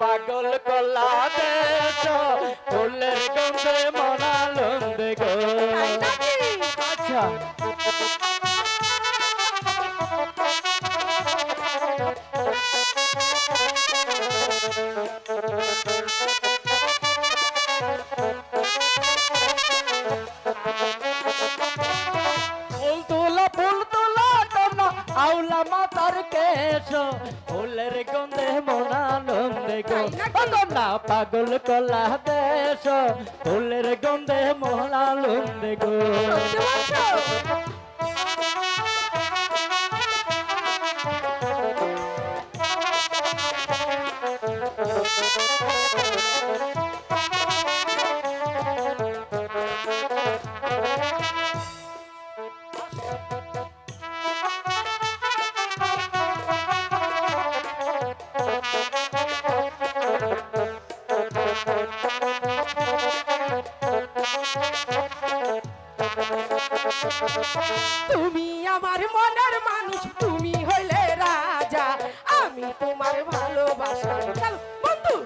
পাগল কলা দেশ ফুলের গন্ধে মনালন্দে গো। আচ্ছা Thank আচ্ছা। আউলা মাতার কেশ ফুলের গন্ধে মনানন্দে গো? কন্যা পাগল কলা দেশ ফুলের গন্ধে মনানন্দে গো। তুমি আমার মনের মানুষ তুমি হইলে রাজা। আমি তোমার ভালোবাসা বন্ধু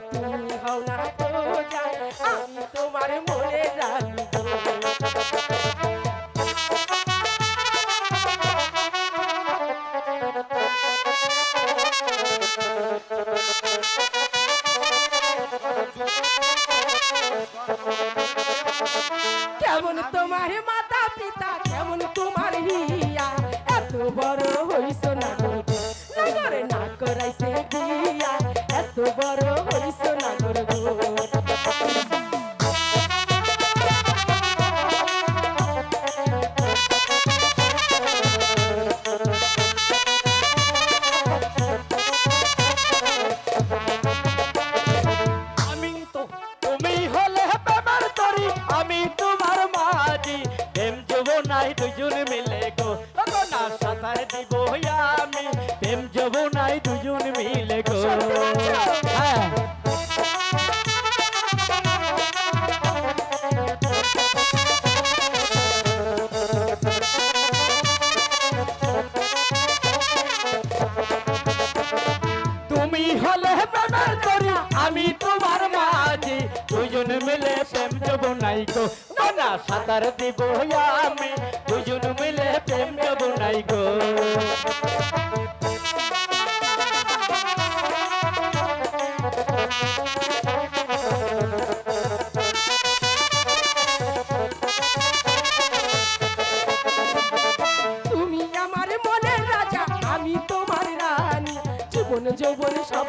কেমন তোমার মাতা পিতা কেমন তোমার হিয়া? এত বড় হইছ না করে না করাইছে নাই দুজন মিলে গো। না সাঁতার দিব আমি। প্রেম যুব নাই দুজন মিলে সাঁতার দিব আমি। দুজন মিলে প্রেম যাব নাই গো। জীবন সব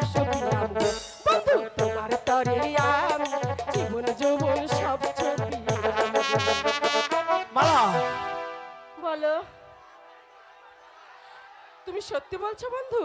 বলো। তুমি সত্যি বলছো বন্ধু?